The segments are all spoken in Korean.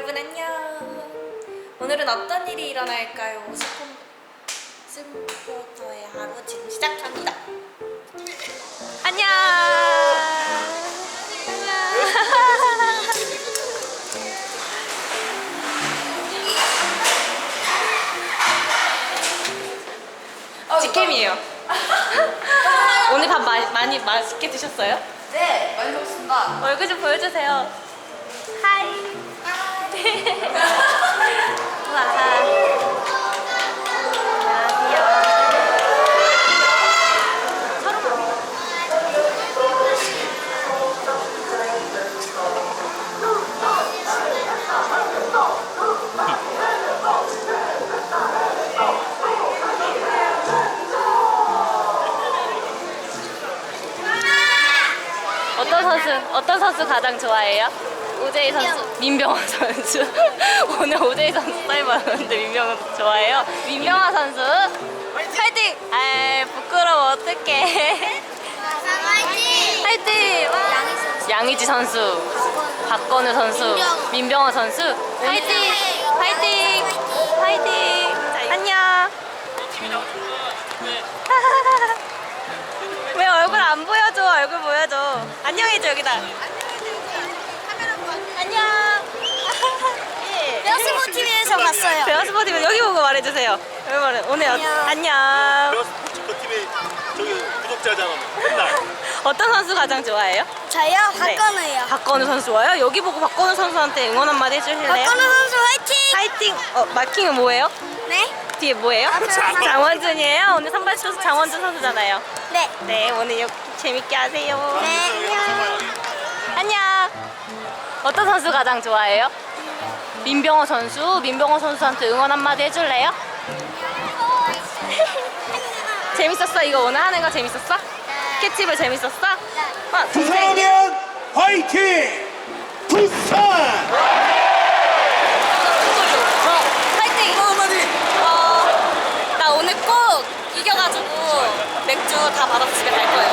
여러분 안녕. 오늘은 어떤 일이 일어날까요? 50분부터의 하루 지금 시작합니다. 안녕. 안녕. 직캠이에요. 오늘 밥 많이, 많이 맛있게 드셨어요? 네, 많이 먹습니다. 얼굴 좀 보여주세요. 하이. 어떤 선수 어떤 선수 가장 좋아해요? 오재희 선수, 민병화 선수. 오늘 오재희 선수 사이버였는데 민병화 좋아해요. 민병화 선수, 파이팅! 아 부끄러워 어떡해. 파이팅! 양희지 선수, 박건우 선수, 민병화 선수, 파이팅! 파이팅! 파이팅! 안녕. 왜 얼굴 안 보여줘? 얼굴 보여줘. 안녕해줘 여기다. 안녕. 예. 베어스포 TV에서 봤어요. 베어스포티브 여기 보고 말해주세요. 여기 말해. 오늘 어, 안녕. 안녕. 스포츠 팀의 저기 구독자잖아. 맨날. 어떤 선수 가장 좋아해요? 저요? 네. 박건우예요. 박건우 선수 좋아요? 여기 보고 박건우 선수한테 응원 한마디 해주실래요? 박건우 선수 화이팅! 파이팅! 어, 마킹은 뭐예요? 네? 뒤에 뭐예요? 장원준. 장원준이에요. 오늘 선발 투수 장원준 선수잖아요. 네. 네, 오늘 여- 재밌게 하세요. 네, 안녕. 안녕. 어떤 선수 가장 좋아해요? 민병호 선수. 민병호 선수한테 응원 한마디 해줄래요? 재밌었어? 이거 오늘 하는 거 재밌었어? 캐치볼 재밌었어? 어, 동생. 부산하면 화이팅! 부산! 파이팅! 어, 나 오늘 꼭 이겨가지고 맥주 다 받아서 집에 갈 거예요.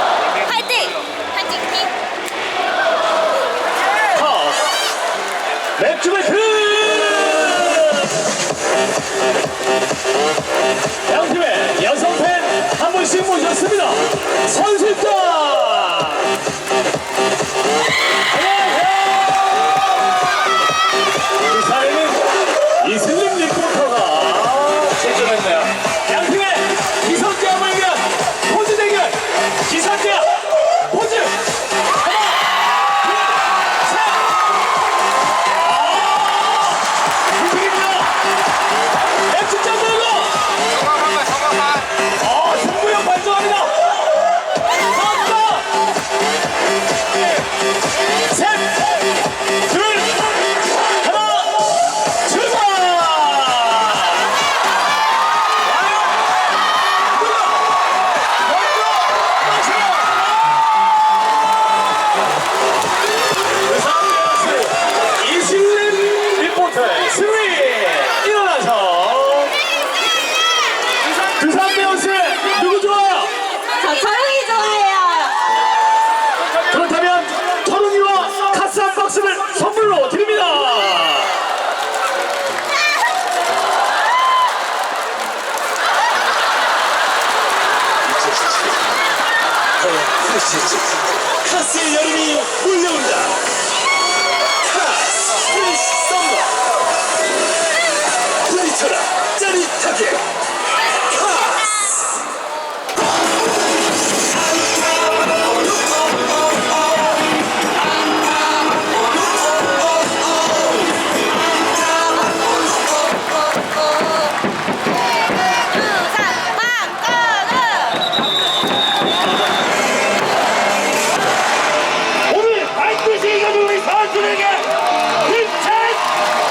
Six. 선수에게 힘찬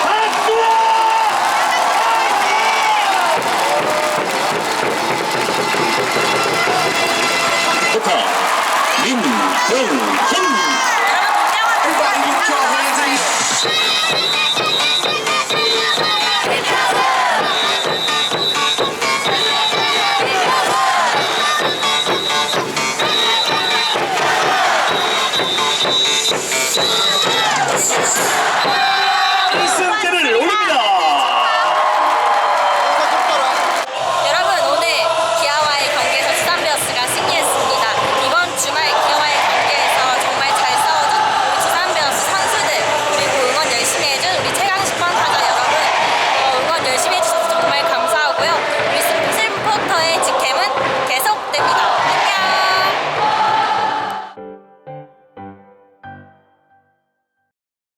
박수와 부터 민병철